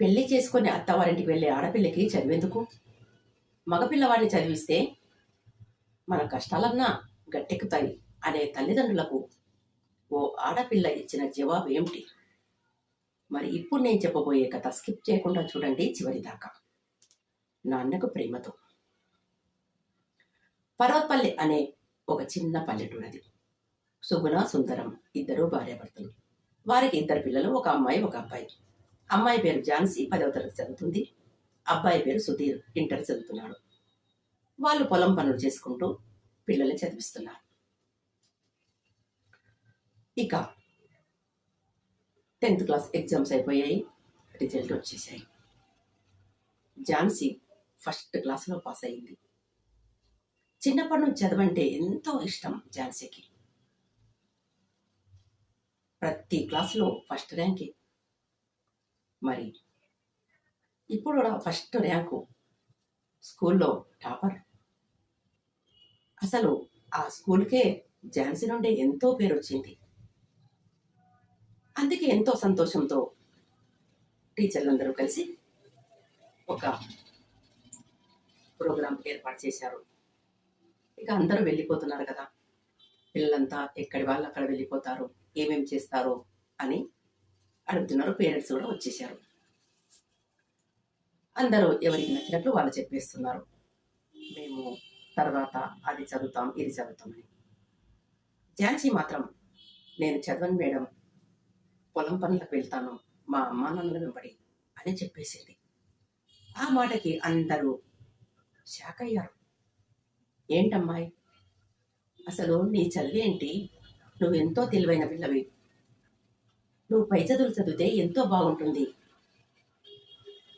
పెళ్ళి చేసుకుని అత్తవారింటికి వెళ్ళే ఆడపిల్లకి చదివేందుకు? మగపిల్లవాడిని చదివిస్తే మన కష్టాలన్నా గట్టెక్కుతాయి అనే తల్లిదండ్రులకు ఓ ఆడపిల్ల ఇచ్చిన జవాబు ఏమిటి? మరి ఇప్పుడు నేను చెప్పబోయే కథ స్కిప్ చేయకుండా చూడండి చివరిదాకా. నాన్నకు ప్రేమతో. పర్వతపల్లి అనే ఒక చిన్న పల్లెటూరు అది సుగుణ సుందరం ఇద్దరు భార్యాభర్తలు. వారికి ఇద్దరు పిల్లలు ఒక అమ్మాయి ఒక అబ్బాయి. అమ్మాయి పేరు ఝాన్సీ పదవ తరగతి చదువుతుంది. అబ్బాయి పేరు సుధీర్ ఇంటర్ చదువుతున్నాడు. వాళ్ళు పొలం పనులు చేసుకుంటూ పిల్లల్ని చదివిస్తున్నారు. ఇక టెన్త్ క్లాస్ ఎగ్జామ్స్ అయిపోయాయి. రిజల్ట్ వచ్చేసాయి. ఝాన్సీ ఫస్ట్ క్లాస్లో పాస్ అయింది. చిన్నప్పటి నుంచి చదవంటే ఎంతో ఇష్టం ఝాన్సీకి. ప్రతి క్లాసులో ఫస్ట్ ర్యాంకే. మరి. ఇప్పుడు ఫస్ట్ ర్యాంకు. స్కూల్లో టాపర్. అసలు ఆ స్కూల్కే ఝాన్సీ నుండి ఎంతో పేరు వచ్చింది. అందుకే ఎంతో సంతోషంతో టీచర్లందరూ కలిసి ఒక ప్రోగ్రాం ఏర్పాటు చేశారు. ఇక అందరూ వెళ్ళిపోతున్నారు కదా. పిల్లలంతా ఎక్కడి వాళ్ళు అక్కడ వెళ్ళిపోతారు ఏమేం చేస్తారు అని అడుగుతున్నారు పేరెంట్స్ కూడా వచ్చేసారు. అందరూ ఎవరికి నచ్చినట్లు వాళ్ళు చెప్పేస్తున్నారు. మేము తర్వాత అది చదువుతాం ఇది చదువుతామని ఝాన్సీ మాత్రం నేను చదవను మేడం పొలం పనులకు వెళ్తాను మా అమ్మా నాన్నల వెంబడి అని చెప్పేసింది. ఆ మాటకి అందరూ షాక్ అయ్యారు ఏంటమ్మాయి అసలు నీ చదివేంటి నువ్వు ఎంతో తెలివైన పిల్లవి. నువ్వు పై చదువులు చదివితే ఎంతో బాగుంటుంది.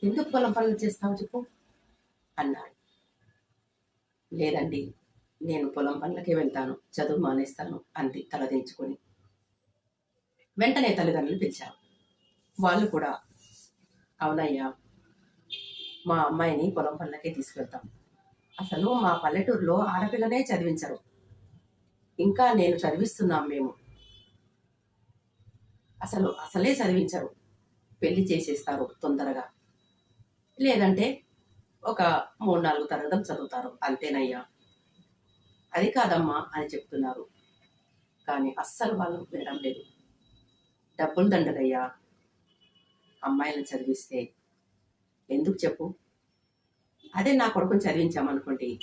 ఎందుకు పొలం పనులు చేస్తావు చెప్పు? అన్నాడు. లేదండి నేను పొలం పనులకే వెళ్తాను చదువు మానేస్తాను అంది తలదించుకొని వెంటనే తల్లిదండ్రులు పిలిచారు. వాళ్ళు కూడా అవునయ్యా మా అమ్మాయిని పొలం పనులకే తీసుకెళ్తాం అసలు మా పల్లెటూరులో ఆడపిల్లనే చదివించరు. ఇంకా నేను చదివిస్తున్నాం మేము. అసలు అసలే చదివించరు. పెళ్ళి చేసేస్తారు తొందరగా. లేదంటే ఒక మూడు నాలుగు తరగతులు చదువుతారు. అంతేనయ్యా. అది కాదమ్మా అని చెప్తున్నారు. కానీ అస్సలు వాళ్ళు వినడం లేదు. డబ్బులు దండగయ్యా అమ్మాయిలను చదివిస్తే. ఎందుకు చెప్పు? అదే నా కొడుకుని చదివించామనుకోండి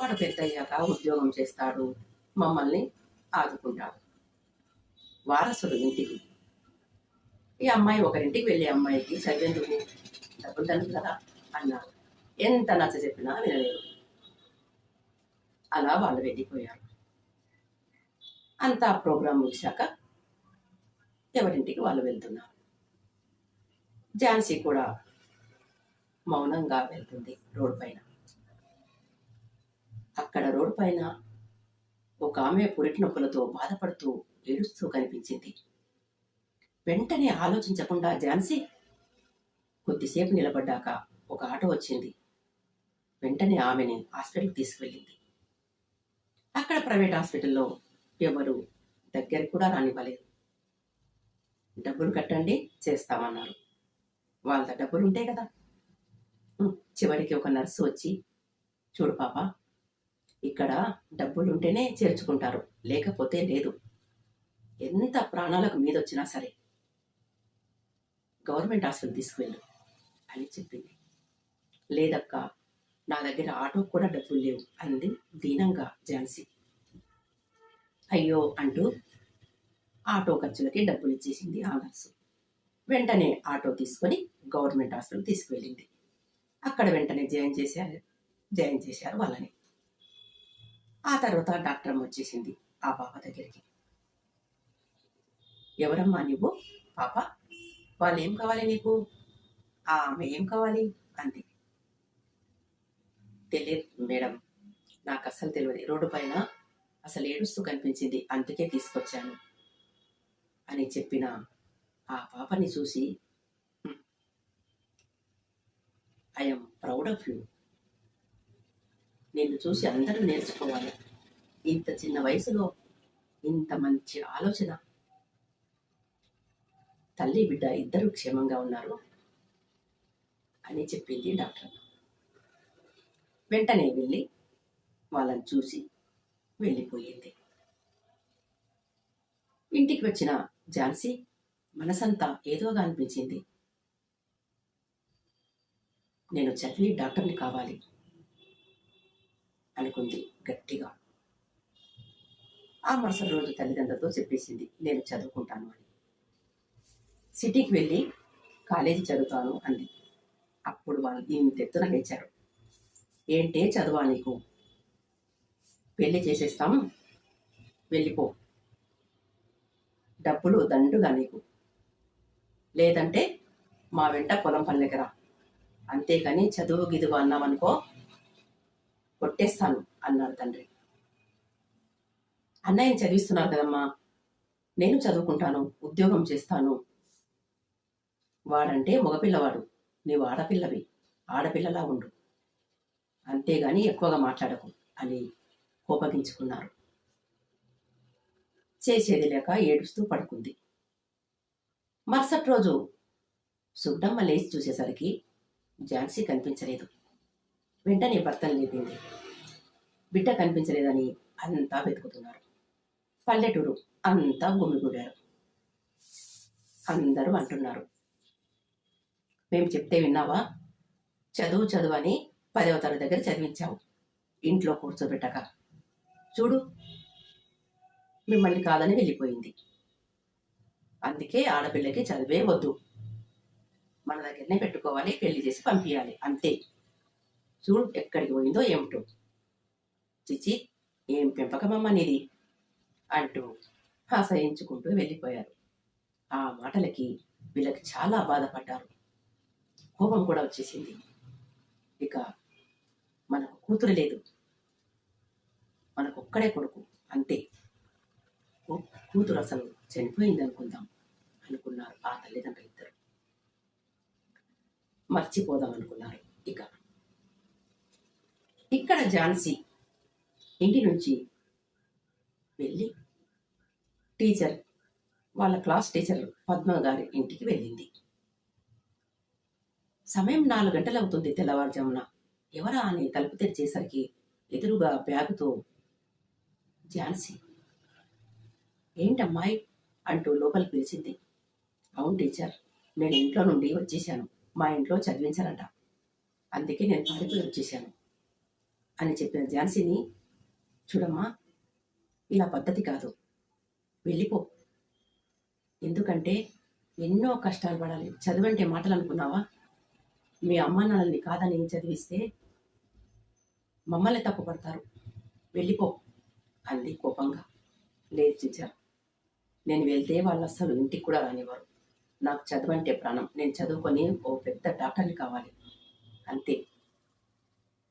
వాడు పెద్ద అయ్యాక ఉద్యోగం చేస్తాడు మమ్మల్ని ఆదుకుంటాడు. వారసుడు ఇంటికి ఈ అమ్మాయి ఒకరింటికి వెళ్ళే అమ్మాయికి చదివేందుకు డబ్బులు తండ్రి కదా అన్నారు ఎంత నచ్చ చెప్పినా వినలేదు. అలా వాళ్ళు వెళ్ళిపోయారు. అంతా ప్రోగ్రాం ముగిశాక ఎవరింటికి వాళ్ళు వెళ్తున్నారు. ఝాన్సీ కూడా మౌనంగా వెళ్తుంది రోడ్ పైన. అక్కడ రోడ్ పైన ఒక ఆమె పురిటి నొప్పులతో బాధపడుతూ ఏడుస్తూ కనిపించింది. వెంటనే ఆలోచించకుండా ఝాన్సీ కొద్దిసేపు నిలబడ్డాక ఒక ఆటో వచ్చింది. వెంటనే ఆమెని హాస్పిటల్కి తీసుకువెళ్ళింది. అక్కడ ప్రైవేట్ హాస్పిటల్లో ఎవరు దగ్గర కూడా రానివ్వలేదు. డబ్బులు కట్టండి చేస్తామన్నారు. వాళ్ళ డబ్బులు ఉంటాయి కదా. చివరికి ఒక నర్సు వచ్చి చూడు పాప ఇక్కడ డబ్బులు ఉంటేనే చేర్చుకుంటారు లేకపోతే లేదు. ఎంత ప్రాణాలకు మీద వచ్చినా సరే గవర్నమెంట్ హాస్పిటల్ తీసుకువెళ్ళు అని చెప్పింది. లేదక్క నా దగ్గర ఆటో కూడా డబ్బులు లేవు అంది దీనంగా ఝాన్సీ. అయ్యో అంటూ ఆటో ఖర్చులకి డబ్బులు ఇచ్చేసింది ఆ నర్సు. వెంటనే ఆటో తీసుకొని గవర్నమెంట్ హాస్పిటల్ తీసుకువెళ్ళింది. అక్కడ వెంటనే జాయిన్ చేశారు జాయిన్ చేశారు వాళ్ళని. ఆ తర్వాత డాక్టర్ అమ్మ వచ్చేసింది ఆ పాప దగ్గరికి. ఎవరమ్మా నువ్వు? పాప? వాళ్ళు ఏం కావాలి నీకు? ఆ ఆమె ఏం కావాలి? అంది. తెలియదు మేడం. నాకు అస్సలు తెలియదు రోడ్డు పైన అసలు ఏడుస్తూ కనిపించింది. అందుకే తీసుకొచ్చాను అని చెప్పిన ఆ పాపని చూసి ఐఎమ్ ప్రౌడ్ ఆఫ్ యూ నిన్ను చూసి అందరూ నేర్చుకోవాలి. ఇంత చిన్న వయసులో ఇంత మంచి ఆలోచన తల్లి బిడ్డ ఇద్దరు క్షేమంగా ఉన్నారు అని చెప్పింది డాక్టర్. వెంటనే వెళ్ళి వాళ్ళని చూసి వెళ్ళిపోయింది. ఇంటికి వచ్చిన ఝాన్సీ మనసంతా ఏదోగా అనిపించింది. నేను చదివి డాక్టర్ని కావాలి అనుకుంది గట్టిగా. ఆ మరుసటి రోజు తల్లిదండ్రులతో చెప్పేసింది నేను చదువుకుంటాను అని. సిటీకి వెళ్ళి కాలేజీ చదువుతాను అంది. అప్పుడు వాళ్ళు దీన్ని తెత్తున లేచారు. ఏంటే చదువా నీకు? పెళ్ళి చేసేస్తాం వెళ్ళిపో. డబ్బులు దండుగా నీకు. లేదంటే మా వెంట పొలం పల్లెకరా. అంతేకాని చదువు గిదువు అన్నామనుకో కొట్టేస్తాను అన్నాడు తండ్రి. అన్నయ్యని చదివిస్తున్నారు కదమ్మా. నేను చదువుకుంటాను ఉద్యోగం చేస్తాను. వాడంటే మగపిల్లవాడు. నీవు ఆడపిల్లవి. ఆడపిల్లలా ఉండు. అంతేగాని ఎక్కువగా మాట్లాడకు అని కోపగించుకున్నారు. చేసేది లేక ఏడుస్తూ పడుకుంది. మరుసటి రోజు సుబ్బమ్మ లేచి చూసేసరికి ఝాన్సీ కనిపించలేదు. వెంటనే భర్తను లేపింది. బిడ్డ కనిపించలేదని అంతా వెతుకుతున్నారు. పల్లెటూరు అంతా గుమిగూడారు. అందరూ అంటున్నారు. మేము చెప్తే విన్నావా? చదువు చదువు అని పదవ తరగతి దగ్గర చదివించావు. ఇంట్లో కూర్చోబెట్టక. చూడు మిమ్మల్ని కాదని వెళ్ళిపోయింది. అందుకే ఆడపిల్లకి చదివే వద్దు. మన దగ్గరనే పెట్టుకోవాలి పెళ్ళి చేసి పంపించాలి అంతే. చూడు ఎక్కడికి పోయిందో ఏమిటో. చిచి ఏం పెంపకమమ్మ నీది? అంటూ ఆశయించుకుంటూ వెళ్ళిపోయారు. ఆ మాటలకి వీళ్ళకి చాలా బాధపడ్డారు. కోపం కూడా వచ్చేసింది. ఇక మనకు కూతురు లేదు. మనకు ఒక్కడే కొడుకు. అంతే. కూతురు అసలు చనిపోయింది అనుకుందాం అనుకున్నారు ఆ తల్లిదండ్రులు ఇద్దరు. మర్చిపోదాం అనుకున్నారు ఇక. ఇక్కడ ఝాన్సీ ఇంటి నుంచి వెళ్ళి టీచర్ వాళ్ళ క్లాస్ టీచర్ పద్మ గారి ఇంటికి వెళ్ళింది. సమయం నాలుగు గంటలు అవుతుంది తెల్లవారుజామున. ఎవరా అని తలుపు తెరిచేసరికి ఎదురుగా బ్యాగుతో ఝాన్సీ ఏంటమ్మాయి? అంటూ లోపలికి పిలిచింది. అవును టీచర్ నేను ఇంట్లో నుండి వచ్చేసాను మా ఇంట్లో చదివించారట అందుకే నేను పారిపోయి వచ్చేసాను అని చెప్పిన ఝాన్సీని చూడమ్మా ఇలా పద్ధతి కాదు. వెళ్ళిపో. ఎందుకంటే ఎన్నో కష్టాలు పడాలి. చదువంటే మాటలు అనుకున్నావా? మీ అమ్మ నాన్నల్ని కాదని చదివిస్తే మమ్మల్ని తప్పుపడతారు. వెళ్ళిపో అంది కోపంగా. లేదు టీచర్ నేను వెళ్తే వాళ్ళు అస్సలు ఇంటికి కూడా రానివ్వరు. నాకు చదవంటే ప్రాణం. నేను చదువుకొని ఓ పెద్ద డాక్టర్ని కావాలి. అంతే.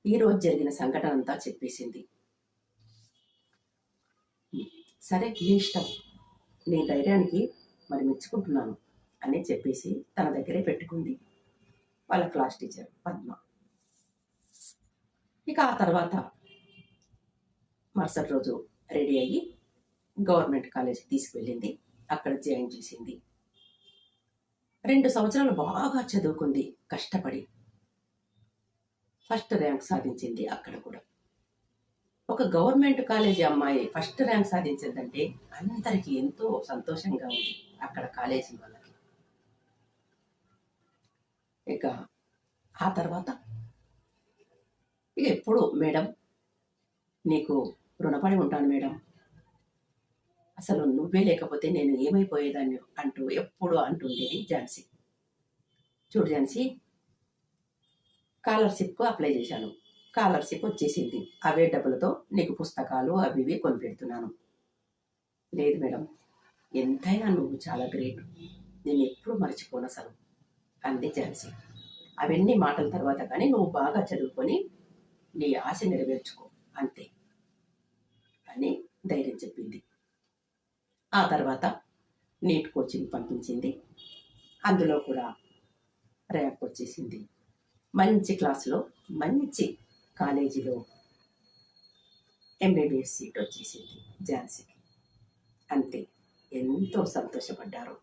ఈరోజు జరిగిన సంఘటన అంతా చెప్పేసింది. సరే నీ ఇష్టం. నీ ధైర్యానికి మరి మెచ్చుకుంటున్నాను అని చెప్పేసి తన దగ్గరే పెట్టుకుంది. వాళ్ళ క్లాస్ టీచర్ పద్మ. ఇక ఆ తర్వాత మరుసటి రోజు రెడీ అయ్యి గవర్నమెంట్ కాలేజీకి తీసుకువెళ్ళింది. అక్కడ జాయిన్ చేసింది. రెండు సంవత్సరాలు బాగా చదువుకుంది కష్టపడి. ఫస్ట్ ర్యాంక్ సాధించింది అక్కడ కూడా. ఒక గవర్నమెంట్ కాలేజీ అమ్మాయి ఫస్ట్ ర్యాంక్ సాధించిందంటే అందరికీ ఎంతో సంతోషంగా ఉంది అక్కడ కాలేజీ వాళ్ళకి. ఇక ఆ తర్వాత ఇక ఎప్పుడు మేడం నీకు రుణపడి ఉంటాను మేడం. అసలు నువ్వే లేకపోతే నేను ఏమైపోయేదాన్ని అంటూ ఎప్పుడు అంటుండేది ఝాన్సీ. చూడు ఝాన్సీ స్కాలర్షిప్కు అప్లై చేశాను. స్కాలర్షిప్ వచ్చేసింది. అవే డబ్బులతో నీకు పుస్తకాలు అవి ఇవి కొనిపెడుతున్నాను. లేదు మేడం ఎంతైనా నువ్వు చాలా గ్రేట్. నేను ఎప్పుడు మర్చిపోను అసలు. అంది ఝాన్సీ. అవన్నీ మాటల తర్వాత కానీ నువ్వు బాగా చదువుకొని నీ ఆశ నెరవేర్చుకో. అంతే. అని ధైర్యం చెప్పింది. ఆ తర్వాత నీట్ కోచింగ్ పంపించింది. అందులో కూడా ర్యాంక్ వచ్చేసింది. మంచి క్లాసులో మంచి కాలేజీలో ఎంబీబీఎస్ సీట్ వచ్చేసింది ఝాన్సీకి. అంతే. ఎంతో సంతోషపడ్డారు.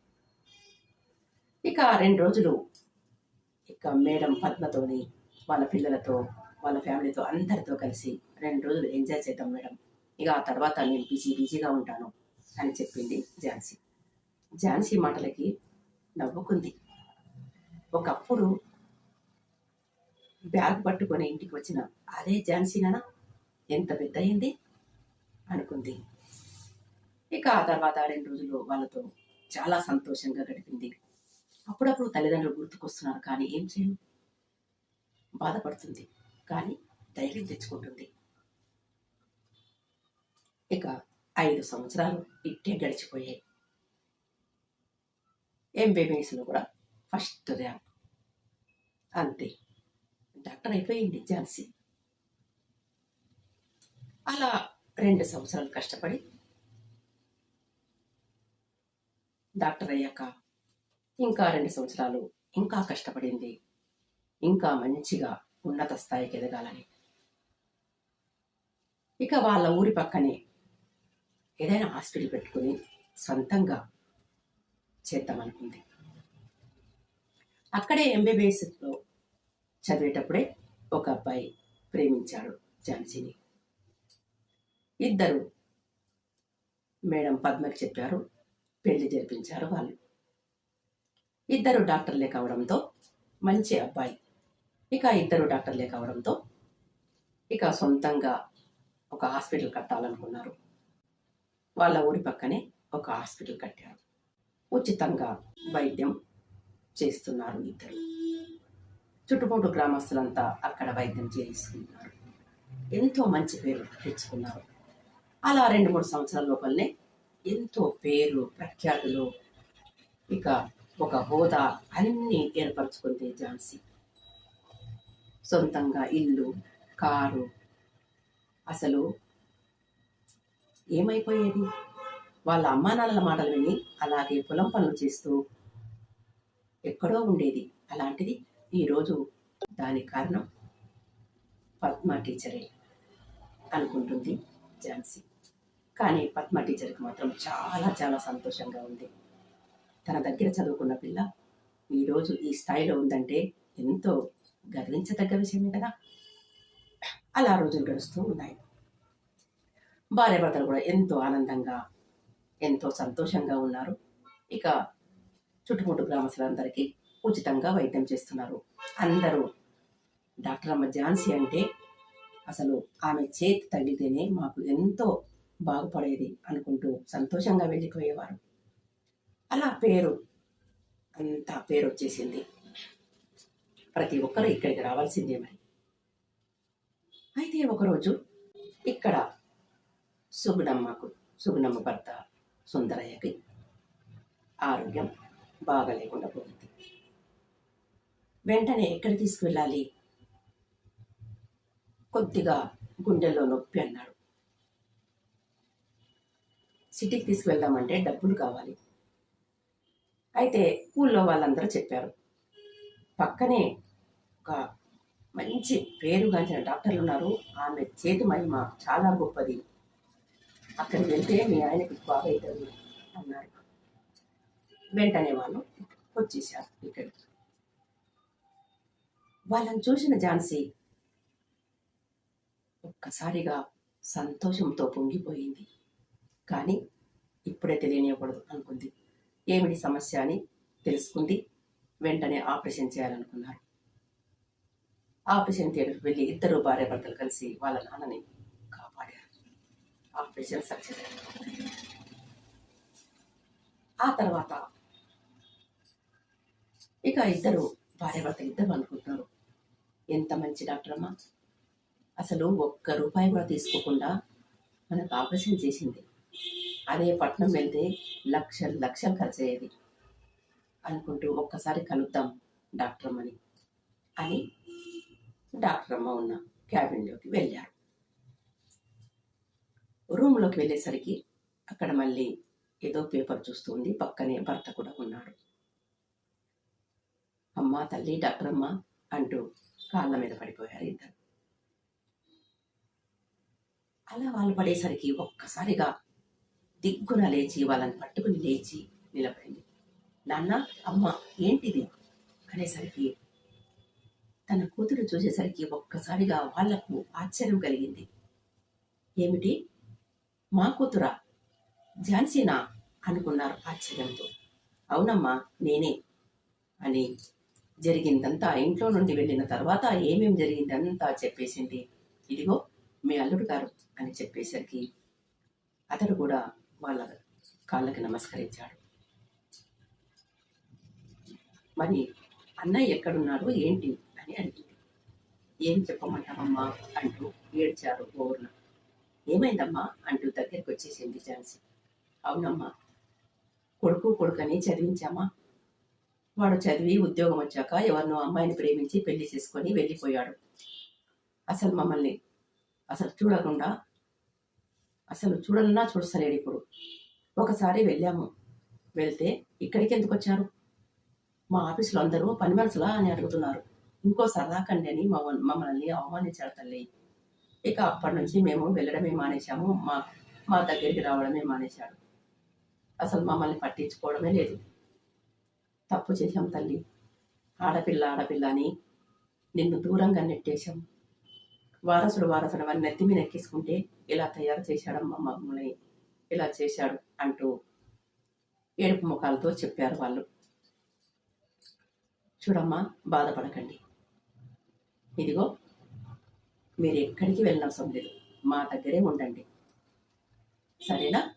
ఇక ఆ రెండు రోజులు ఇక మేడం పద్మతోని వాళ్ళ పిల్లలతో వాళ్ళ ఫ్యామిలీతో అందరితో కలిసి రెండు రోజులు ఎంజాయ్ చేద్దాం మేడం. ఇక ఆ తర్వాత నేను బిజీ బిజీగా ఉంటాను అని చెప్పింది ఝాన్సీ. ఝాన్సీ మాటలకి నవ్వుకుంది. ఒకప్పుడు బ్యాగ్ పట్టుకొని ఇంటికి వచ్చిన అదే ఝాన్సీనా ఎంత పెద్ద అయింది అనుకుంది. ఇక ఆ తర్వాత రెండు రోజులు వాళ్ళతో చాలా సంతోషంగా గడిపింది. అప్పుడప్పుడు తల్లిదండ్రులు గుర్తుకొస్తున్నారు కానీ ఏం చేయను బాధపడుతుంది. కానీ ధైర్యం తెచ్చుకుంటుంది. ఇక ఐదు సంవత్సరాలు ఇట్టే గడిచిపోయాయి. ఎంబీబీఎస్లో కూడా? ఫస్ట్ ర్యాంక్ అంతే. డాక్టర్ అయిపోయింది ఝాన్సీ. అలా రెండు సంవత్సరాలు కష్టపడి డాక్టర్ అయ్యాక ఇంకా రెండు సంవత్సరాలు ఇంకా కష్టపడింది. ఇంకా మంచిగా ఉన్నత స్థాయికి ఎదగాలని. ఇక వాళ్ళ ఊరి పక్కనే ఏదైనా హాస్పిటల్ పెట్టుకుని సొంతంగా చేద్దామనుకుంది. అక్కడే ఎంబీబీఎస్లో చదివేటప్పుడే ఒక అబ్బాయి ప్రేమించాడు ఝాన్సీని. ఇద్దరు మేడం పద్మకి చెప్పారు పెళ్ళి జరిపించారు వాళ్ళు. ఇద్దరు డాక్టర్లే కావడంతో మంచి అబ్బాయి. ఇక ఇద్దరు డాక్టర్లే కావడంతో ఇక సొంతంగా ఒక హాస్పిటల్ కట్టాలనుకున్నారు. వాళ్ళ ఊరి పక్కనే ఒక హాస్పిటల్ కట్టారు. ఉచితంగా వైద్యం చేస్తున్నారు ఇద్దరు. చుట్టుపక్కల గ్రామస్తులంతా అక్కడ వైద్యం చేయిస్తున్నారు ఎంతో మంచి పేరు తెచ్చుకున్నారు. అలా రెండు మూడు సంవత్సరాల లోపలనే ఎంతో పేరు ప్రఖ్యాతులు ఇక ఒక హోదా అన్ని ఏర్పరచుకుంది ఝాన్సీ. సొంతంగా ఇల్లు కారు. అసలు ఏమైపోయేది? వాళ్ళ అమ్మా నాన్నల మాటలు విని అలాగే పొలం పనులు చేస్తూ ఎక్కడో ఉండేది. అలాంటిది ఈరోజు దానికి కారణం పద్మ టీచరే అనుకుంటుంది ఝాన్సీ. కానీ పద్మ టీచర్కి మాత్రం చాలా చాలా సంతోషంగా ఉంది. తన దగ్గర చదువుకున్న పిల్ల ఈరోజు ఈ స్థాయిలో ఉందంటే ఎంతో గర్వించదగ్గ విషయమే కదా. అలా రోజులు గడుస్తూ ఉన్నాయి. భార్యాభర్తలు కూడా ఎంతో ఆనందంగా ఎంతో సంతోషంగా ఉన్నారు. ఇక చుట్టుముట్టు గ్రామస్తులందరికీ ఉచితంగా వైద్యం చేస్తున్నారు. అందరూ డాక్టర్ అమ్మ ఝాన్సీ అంటే అసలు ఆమె చేతి తగిలితేనే మాకు ఎంతో బాగుపడేది అనుకుంటూ సంతోషంగా వెళ్ళిపోయేవారు. అలా పేరు. అంత పేరు వచ్చేసింది. ప్రతి ఒక్కరు ఇక్కడికి రావాల్సిందే మరి. అయితే ఒకరోజు ఇక్కడ సుగుణమ్మకు సుగుణమ్మ భర్త సుందరయ్యకి ఆరోగ్యం బాగా లేకుండా పోయింది. వెంటనే ఎక్కడ తీసుకువెళ్ళాలి? కొద్దిగా గుండెల్లో నొప్పి అన్నాడు. సిటీకి తీసుకువెళ్దామంటే డబ్బులు కావాలి. అయితే ఊళ్ళో వాళ్ళందరూ చెప్పారు. పక్కనే ఒక మంచి పేరుగాంచిన డాక్టర్లు ఉన్నారు. ఆమె చేతి మహిమ చాలా గొప్పది. అక్కడికి వెళ్తే మీ ఆయనకి బాగా అన్నారు. వెంటనే వాళ్ళు వచ్చేసారు ఇక్కడికి. వాళ్ళని చూసిన ఝాన్సీ ఒక్కసారిగా సంతోషంతో పొంగిపోయింది. కానీ ఇప్పుడే తెలియనివ్వకూడదు అనుకుంది. ఏమిటి సమస్య అని తెలుసుకుంది. వెంటనే ఆపరేషన్ చేయాలనుకున్నారు. ఆపరేషన్ థియేటర్కి వెళ్ళి ఇద్దరు భార్యాభర్తలు కలిసి వాళ్ళ నాన్నని కాపాడారు. ఆపరేషన్ సక్సెస్ ఆ తర్వాత ఇక ఇద్దరు భార్యాభర్త ఇద్దరు అనుకుంటున్నారు. ఎంత మంచి డాక్టర్ అమ్మా అసలు ఒక్క రూపాయి కూడా తీసుకోకుండా మనకు ఆపరేషన్ చేసింది. అదే పట్నం వెళ్తే లక్షలు లక్షలు ఖర్చయ్యేది అనుకుంటూ ఒక్కసారి కలుద్దాం డాక్టర్ అమ్మని అని డాక్టర్ అమ్మ ఉన్న క్యాబిన్లోకి వెళ్ళారు. రూమ్లోకి వెళ్ళేసరికి అక్కడ మళ్ళీ ఏదో పేపర్ చూస్తుంది పక్కనే భర్త కూడా ఉన్నాడు. అమ్మ తల్లి డాక్టర్ అమ్మ అంటూ కాళ్ళ మీద పడిపోయారు ఇద్దరు. అలా వాళ్ళు పడేసరికి ఒక్కసారిగా దిగ్గున లేచి వాళ్ళని పట్టుకుని లేచి నిలబడింది. నాన్న అమ్మ ఏంటిది? అనేసరికి తన కూతురు చూసేసరికి ఒక్కసారిగా వాళ్ళకు ఆశ్చర్యం కలిగింది. ఏమిటి? మా కూతురా? ఝాన్సీనా? అనుకున్నారు ఆశ్చర్యంతో. అవునమ్మా నేనే. అని జరిగిందంతా ఇంట్లో నుండి వెళ్ళిన తర్వాత ఏమేం జరిగిందంతా చెప్పేసింది. ఇదిగో మీ అల్లుడు గారు అని చెప్పేసరికి అతడు కూడా వాళ్ళ కాళ్ళకి నమస్కరించాడు. మరి అన్నయ్య ఎక్కడున్నాడు ఏంటి అని అడిగింది. ఏం చెప్పమంటామమ్మా అంటూ ఏడ్చారు ఊర్లో ఏమైందమ్మా అంటూ దగ్గరికి వచ్చేసింది ఝాన్సీ. అవునమ్మా కొడుకు కొడుకని చదివించామా? వాడు చదివి ఉద్యోగం వచ్చాక ఎవరినో అమ్మాయిని ప్రేమించి పెళ్ళి చేసుకొని వెళ్ళిపోయాడు. అసలు మమ్మల్ని అసలు చూడకుండా అసలు చూడలన్నా చూడసలేడు ఇప్పుడు. ఒకసారి వెళ్ళాము. వెళ్తే ఇక్కడికి ఎందుకు వచ్చారు? మా ఆఫీసులో అందరూ పని మనసులా అని అడుగుతున్నారు. ఇంకో సరదాకండి అని మమ్మల్ని అవమానించాడు తల్లి. ఇక అప్పటి నుంచి మేము వెళ్ళడమే మానేశాము. మా మా దగ్గరికి రావడమే మానేశాడు అసలు మమ్మల్ని పట్టించుకోవడమే లేదు. తప్పు చేశాం తల్లి. ఆడపిల్ల ఆడపిల్ల అని నిన్ను దూరంగా నెట్టేశాం. వారసుడు వారసుడు అని నెత్తి మీద ఎక్కేసుకుంటే ఇలా తయారు చేశాడమ్మా మమ్మల్ని ఇలా చేశాడు అంటూ ఏడుపు ముఖాలతో చెప్పారు వాళ్ళు. చూడమ్మా బాధపడకండి. ఇదిగో మీరు ఎక్కడికి వెళ్ళనవసరం లేదు. మా దగ్గరే ఉండండి. సరేనా?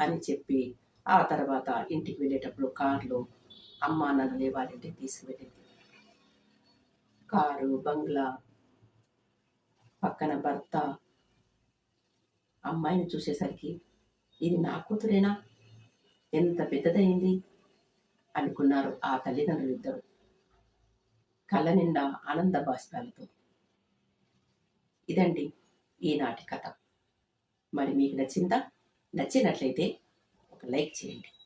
అని చెప్పి ఆ తర్వాత ఇంటికి వెళ్ళేటప్పుడు కార్లు అమ్మా నన్ను వాళ్ళ ఇంటికి తీసుకువెళ్ళింది. కారు బంగ్లా పక్కన భర్త అమ్మాయిని చూసేసరికి ఇది నా కూతురేనా? ఎంత పెద్దదైంది? అనుకున్నారు ఆ తల్లిదండ్రులు ఇద్దరు. కళ్ళ నిండా ఆనంద బాష్పాలతో. ఇదండి ఈనాటి కథ. మరి మీకు నచ్చిందా? నచ్చినట్లయితే ఒక లైక్ చేయండి.